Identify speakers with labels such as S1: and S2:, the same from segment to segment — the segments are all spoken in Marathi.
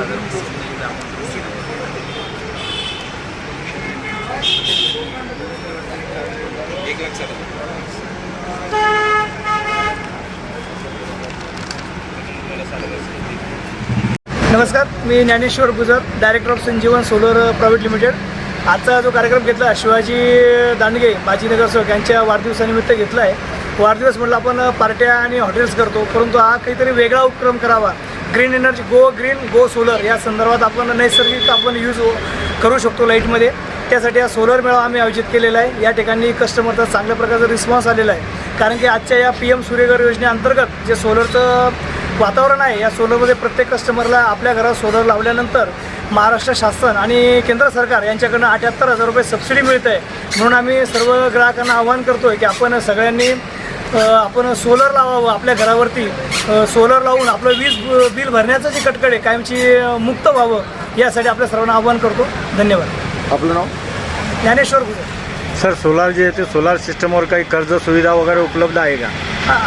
S1: एक
S2: नमस्कार मी Dnyaneshwar Gujar director of Sanjeevan solar private limited आजचा जो कार्यक्रम घेतला शिवाजी दांडगे माजी नगरसेवक यांच्या वाढदिवसानिमित्त घेतला आहे वाढदिवस म्हटलं आपण पार्ट्या आणि हॉटेल्स करतो परंतु हा काहीतरी वेगळा उपक्रम करावा. Green energy go green go solar या संदर्भात आपण नैसर्गिक आपण यूज करू शकतो लाईटमध्ये. त्यासाठी हा सोलर मेळावा आम्ही आयोजित केलेला आहे. या ठिकाणी कस्टमरचा चांगल्या प्रकारचा रिस्पॉन्स आलेला आहे. कारण की आजच्या या पी एम सूर्यघर योजनेअंतर्गत जे सोलरचं वातावरण आहे या सोलरमध्ये प्रत्येक कस्टमरला आपल्या घरात सोलर लावल्यानंतर महाराष्ट्र शासन आणि केंद्र सरकार यांच्याकडनं अठ्याहत्तर हजार रुपये सबसिडी मिळत आहे म्हणून आम्ही सर्व ग्राहकांना आवाहन करतो आहे की आपण सगळ्यांनी आपण सोलर लावावं आपल्या घरावरती. सोलर लावून आपलं वीज बिल भरण्याचं जे कटकड आहे कायमची मुक्त व्हावं यासाठी आपल्या सर्वांना आवाहन करतो. धन्यवाद.
S3: आपलं नाव?
S2: ज्ञानेश्वर गुजर
S3: सर सोलार जे आहे ते सोलार सिस्टमवर काही कर्ज सुविधा वगैरे उपलब्ध आहे का?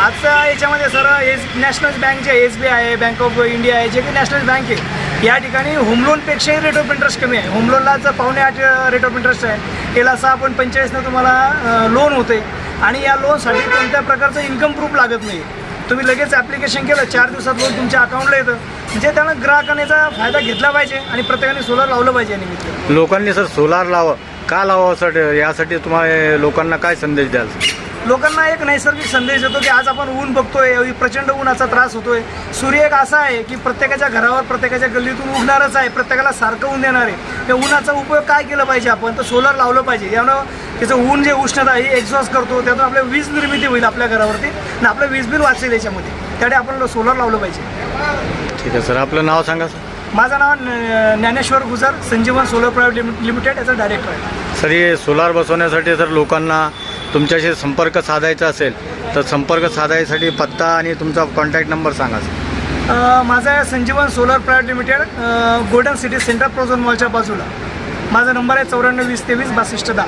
S2: आजचा याच्यामध्ये सर एस नॅशनल बँक जे एस बी आय आहे बँक ऑफ इंडिया आहे जे काही नॅशनल बँक आहे. या ठिकाणी होम लोनपेक्षाही रेट ऑफ इंटरेस्ट कमी आहे. होम लोनला पावणे आठ रेट ऑफ इंटरेस्ट आहे त्याला असं आपण पंचेचाळीसनं तुम्हाला लोन होते आणि या लोनसाठी कोणत्या प्रकारचं इन्कम प्रूफ लागत नाही. तुम्ही लगेच ॲप्लिकेशन केलं चार दिवसात लोन तुमच्या अकाउंटला येतं. म्हणजे त्यानं ग्राहकाने याचा फायदा घेतला पाहिजे आणि प्रत्येकाने सोलार लावलं पाहिजे निमित्त.
S3: लोकांनी सर सोलार लावा. का लावावं सर? यासाठी तुम्हाला लोकांना काय संदेश द्याल?
S2: लोकांना एक नैसर्गिक संदेश देतो की आज आपण ऊन बघतोय प्रचंड उन्हाचा त्रास होतोय. सूर्य एक असा आहे की प्रत्येकाच्या घरावर प्रत्येकाच्या गल्लीतून उगणारच आहे प्रत्येकाला सारखं ऊन देणार आहे. त्या उन्हाचा उपयोग काय केला पाहिजे आपण? तर सोलर लावलं पाहिजे. यानं त्याचं ऊन जे उष्णता ही एक्झॉस्ट करतो. त्यातून आपल्या वीज निर्मिती होईल आपल्या घरावरती आणि आपलं वीज बिल वाचेल याच्यामध्ये. त्यासाठी आपण सोलर लावलं पाहिजे.
S3: ठीक आहे सर. आपलं नाव सांगा सर.
S2: माझं नाव ज्ञ- ज्ञानेश्वर गुजर संजीवन सोलर प्रायव्हेट लिमि- लिमिटेड याचा डायरेक्टर आहे.
S3: सर हे सोलार बसवण्यासाठी सर लोकांना तुमच्याशी संपर्क साधायचा असेल तर संपर्क साधायसाठी पत्ता आणि तुमचा कॉन्टॅक्ट नंबर सांगा
S2: माझा आहे Sanjeevan solar private limited golden city centre Prozone मॉलच्या बाजूला. माझा नंबर आहे चौऱ्याण्णव वीस तेवीस बासष्ट दहा.